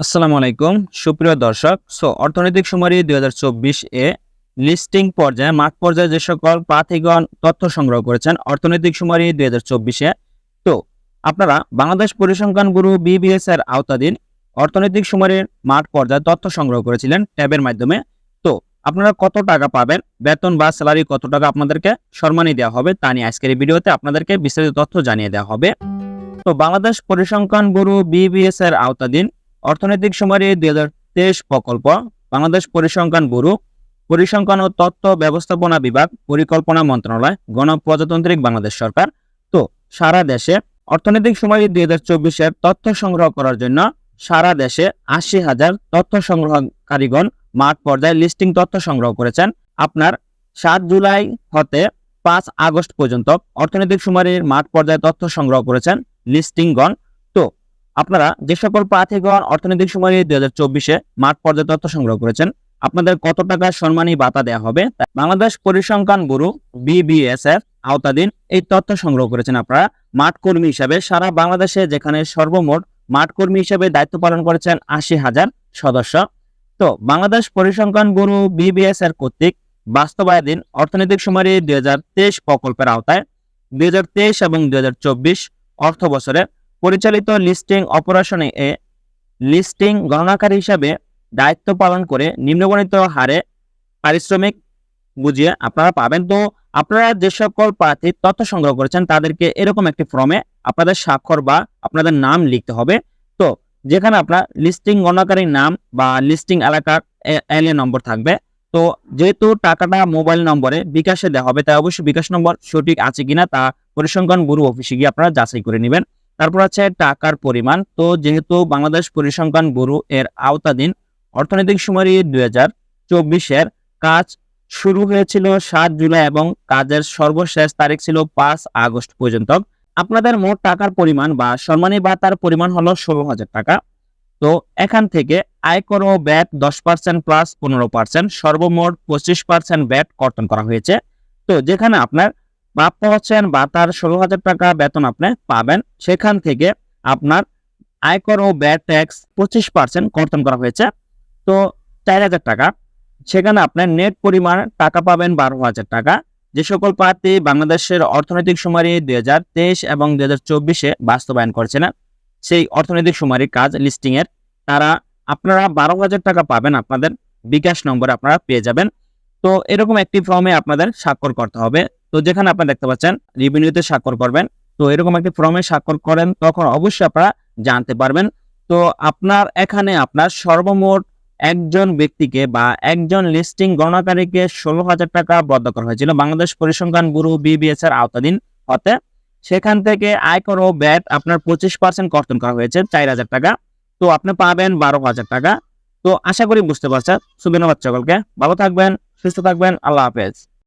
আসসালামু আলাইকুম। সুপ্রিয় দর্শক, সো অর্থনৈতিক সুমারি দুই এ লিস্টিং পর্যায়ে, মাঠ পর্যায়ে যে সকল প্রার্থীগণ তথ্য সংগ্রহ করেছেন, অর্থনৈতিক সুমারি দুই হাজার চব্বিশে তো, আপনারা বাংলাদেশ পরিসংখ্যান গুরু বিবিএস এর আওতাধীন অর্থনৈতিক সুমারির মাঠ পর্যায়ে তথ্য সংগ্রহ করেছিলেন ট্যাবের মাধ্যমে। তো, আপনারা কত টাকা পাবেন? বেতন বা স্যালারি কত টাকা আপনাদেরকে সম্মানী দেওয়া হবে তা নিয়ে আজকের এই ভিডিওতে আপনাদেরকে বিস্তারিত তথ্য জানিয়ে দেওয়া হবে। তো, বাংলাদেশ পরিসংখ্যান গুরু বিবিএস এর আওতাধীন অর্থনৈতিক সুমারি দুই হাজার তেইশ প্রকল্প, বাংলাদেশ পরিসংখ্যান ব্যুরো, পরিসংখ্যান ও তথ্য ব্যবস্থাপনা বিভাগ, পরিকল্পনা মন্ত্রণালয়, গণপ্রজাতান্ত্রিক বাংলাদেশ সরকার। তো, সারা দেশে অর্থনৈতিক সুমারি দুই হাজার চব্বিশের তথ্য সংগ্রহ করার জন্য সারা দেশে আশি হাজার তথ্য সংগ্রহকারীগণ মাঠ পর্যায়ে লিস্টিং তথ্য সংগ্রহ করেছেন। আপনার সাত জুলাই হতে পাঁচ আগস্ট পর্যন্ত অর্থনৈতিক সুমারির মাঠ পর্যায়ে তথ্য সংগ্রহ করেছেন লিস্টিংগণ। আপনারা যে সকল প্রার্থীগণ অর্থনৈতিক সময় দুই হাজার চব্বিশে মাঠ পর্যায়ে তথ্য সংগ্রহ করেছেন, আপনাদের কত টাকা সম্মানী ভাতা দেওয়া হবে? বাংলাদেশ পরিসংখ্যান ব্যুরো বিবিএসএফ আওতাধীন এই তথ্য সংগ্রহ করেছেন আপনারা। মাঠ কর্মী হিসাবে সারা বাংলাদেশে যেখানে সর্বমোট মাঠ কর্মী হিসেবে দায়িত্ব পালন করেছেন আশি হাজার সদস্য। তো বাংলাদেশ পরিসংখ্যান ব্যুরো বিবিএস এর কর্তৃক বাস্তবায়ন অর্থনৈতিক সুমারি দুই প্রকল্পের আওতায় দুই হাজার তেইশ এবং দুই হাজার চব্বিশ অর্থ বছরে পরিচালিত লিস্টিং অপারেশনে এ লিস্টিং গণনাকারী হিসাবে দায়িত্ব পালন করে নিম্নবর্ণিত হারে পারিশ্রমিক বুঝিয়ে আপনারা পাবেন। তো আপনারা যে সকল প্রার্থী তথ্য সংগ্রহ করেছেন তাদেরকে এরকম একটি ফর্মে আপনাদের স্বাক্ষর বা আপনাদের নাম লিখতে হবে। তো যেখানে আপনার লিস্টিং গণনাকারীর নাম বা লিস্টিং এলাকার এলিয়া নম্বর থাকবে। তো যেহেতু টাকাটা মোবাইল নম্বরে বিকাশে দেওয়া হবে, তাই অবশ্যই বিকাশ নম্বর সঠিক আছে কিনা তা পরিসংখ্যান গুরু অফিসে গিয়ে আপনারা যাচাই করে নেবেন। তারপর আছে টাকার পরিমাণ। তো যেহেতু বাংলাদেশ পরিসংখ্যান ব্যুরো এর আওতাধীন, অর্থনৈতিক সুমারি দুই হাজার চব্বিশের কাজ শুরু হয়েছিল সাত জুলাই এবং কাজের সর্বশেষ তারিখ ছিল পাঁচ আগস্ট পর্যন্ত। আপনাদের মোট টাকার পরিমাণ বা সম্মানী ভাতার পরিমাণ হলো ষোলো হাজার টাকা। তো এখান থেকে আয়কর ও ব্যাট দশ পার্সেন্ট প্লাস পনেরো পার্সেন্ট সর্বমোট পঁচিশ পার্সেন্ট ব্যাট কর্তন করা হয়েছে। তো যেখানে আপনার প্রাপ্য হচ্ছেন বা তার ষোলো হাজার টাকা বেতন আপনি পাবেন। সেখান থেকে আপনার আয়কর ও ব্যাট ট্যাক্স পঁচিশ পার্সেন্ট কর্তন করা হয়েছে। তো চার হাজার টাকা। সেখানে আপনার নেট পরিমাণ টাকা পাবেন বারো হাজার টাকা। যে সকল প্রার্থী বাংলাদেশের অর্থনৈতিক সুমারি দুই হাজার তেইশ এবং দুই হাজার চব্বিশে বাস্তবায়ন করছেন, সেই অর্থনৈতিক সুমারির কাজ লিস্টিং এর, তারা আপনারা বারো হাজার টাকা পাবেন, আপনাদের বিকাশ নম্বরে আপনারা পেয়ে যাবেন। তো এরকম একটি ফর্মে আপনাদের স্বাক্ষর করতে হবে। তো যেখানে আপনারা দেখতে পাচ্ছেন রিভিনিউতে স্বাক্ষর করবেন। তো এরকম একটি ফর্মে স্বাক্ষর করেন, তখন অবশ্যই আপনারা জানতে পারবেন। তো আপনার, এখানে আপনার সর্বমোট একজন ব্যক্তিকে বা একজন লিস্টিং গণনাকারীকে ষোলো হাজার টাকা বদ্ধ করা হয়েছিল। বাংলাদেশ পরিসংখ্যান ব্যুরো বিবিএস এর আওতাধীন হতে। সেখান থেকে আয়কর ও ব্যাট আপনার পঁচিশ পার্সেন্ট কর্তন করা হয়েছে, চার হাজার টাকা। তো আপনি পাবেন বারো হাজার টাকা। তো আশা করি বুঝতে পারছেন। সুবিধা সকলকে ভালো থাকবেন, সুস্থ থাকবেন। আল্লাহ হাফেজ।